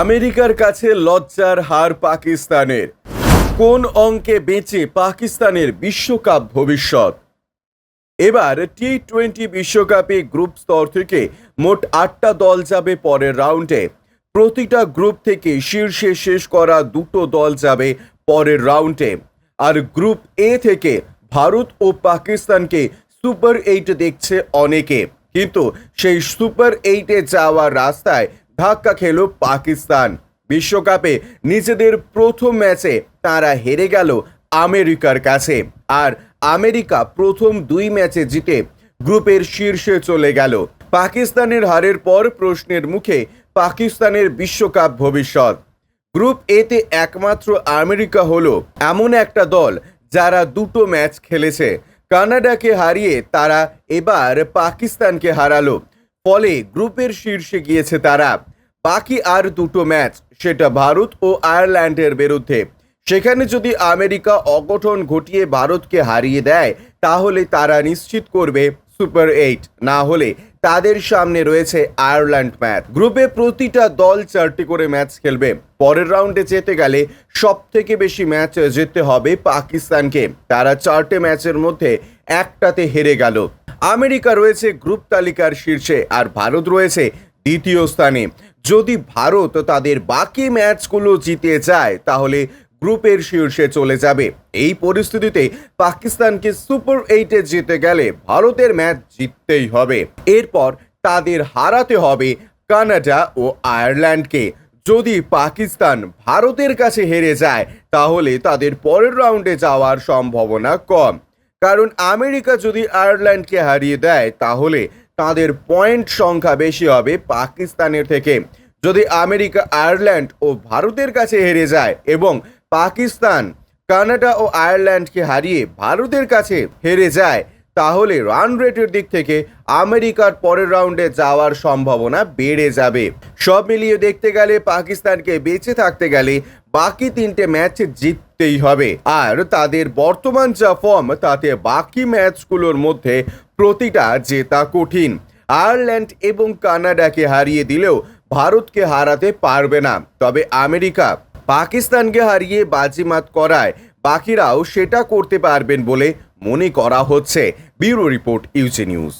আমেরিকার কাছে লজ্জার হার পাকিস্তানের। কোন অঙ্কে বেঁচে পাকিস্তানের বিশ্বকাপ ভবিষ্যৎ? এবার টি টোয়েন্টি বিশ্বকাপে গ্রুপ স্তর থেকে মোট আটটা দল যাবে পরের রাউন্ডে। প্রতিটা গ্রুপ থেকে শীর্ষে শেষ করা দুটো দল যাবে পরের রাউন্ডে। আর গ্রুপ এ থেকে ভারত ও পাকিস্তানকে সুপার এইট দেখছে অনেকে। কিন্তু সেই সুপার এইটে যাওয়ার রাস্তায় ধাক্কা খেল পাকিস্তান। বিশ্বকাপে নিজেদের প্রথম ম্যাচে তারা হেরে গেল আমেরিকার কাছে। আর আমেরিকা প্রথম দুই ম্যাচে জিতে গ্রুপের শীর্ষে চলে গেল। পাকিস্তানের হারের পর প্রশ্নের মুখে পাকিস্তানের বিশ্বকাপ ভবিষ্যৎ। গ্রুপ এতে একমাত্র আমেরিকা হলো এমন একটা দল যারা দুটো ম্যাচ খেলেছে। কানাডাকে হারিয়ে তারা এবার পাকিস্তানকে হারালো। ফলে গ্রুপের শীর্ষে গিয়েছে তারা। বাকি আর দুটো ম্যাচ, সেটা ভারত ও আয়ারল্যান্ডের বিরুদ্ধে। সেখানে যদি আমেরিকা অগঠন ঘটিয়ে ভারতকে হারিয়ে দেয়, তাহলে তারা নিশ্চিত করবে সুপার এইট। না হলে তাদের সামনে রয়েছে আয়ারল্যান্ড ম্যাচ। গ্রুপে প্রতিটা দল চারটি করে ম্যাচ খেলবে। পরের রাউন্ডে যেতে গেলে সব থেকে বেশি ম্যাচ জিততে হবে পাকিস্তানকে। তারা চারটে ম্যাচের মধ্যে একটাতে হেরে গেল। আমেরিকা রয়েছে গ্রুপ তালিকার শীর্ষে আর ভারত রয়েছে দ্বিতীয় স্থানে। যদি ভারত তাদের বাকি ম্যাচগুলো জিতে যায়, তাহলে গ্রুপের শীর্ষে চলে যাবে। এই পরিস্থিতিতে পাকিস্তানকে সুপার এইটে জিতে গেলে ভারতের ম্যাচ জিততেই হবে। এরপর তাদের হারাতে হবে কানাডা ও আয়ারল্যান্ডকে। যদি পাকিস্তান ভারতের কাছে হেরে যায়, তাহলে তাদের পরের রাউন্ডে যাওয়ার সম্ভাবনা কম। কারণ আমেরিকা যদি আয়ারল্যান্ডকে হারিয়ে দেয়, তাহলে তাদের পয়েন্ট সংখ্যা বেশি হবে পাকিস্তানের থেকে। যদি আমেরিকা আয়ারল্যান্ড ও ভারতের কাছে হেরে যায় এবং পাকিস্তান, কানাডা ও আয়ারল্যান্ডকে হারিয়ে ভারতের কাছে হেরে যায় তাহলে রান রেটের দিক থেকে আমেরিকার পরের রাউন্ডে যাওয়ার সম্ভাবনা বেড়ে যাবে। সব মিলিয়ে দেখতে গেলে পাকিস্তানকে বেঁচে থাকতে গেলে বাকি তিনটে ম্যাচ জিততেই হবে। আর তাদের বর্তমান যা ফর্ম তাতে বাকি ম্যাচগুলোর মধ্যে প্রতিটা জেতা কঠিন। আয়ারল্যান্ড এবং কানাডাকে হারিয়ে দিলেও ভারতকে হারাতে পারবে না। তবে আমেরিকা পাকিস্তানকে হারিয়ে বাজিমাত করায় বাকিরাও সেটা করতে পারবেন বলে মনে করা হচ্ছে ব্যুরো রিপোর্ট ইউজি নিউজ।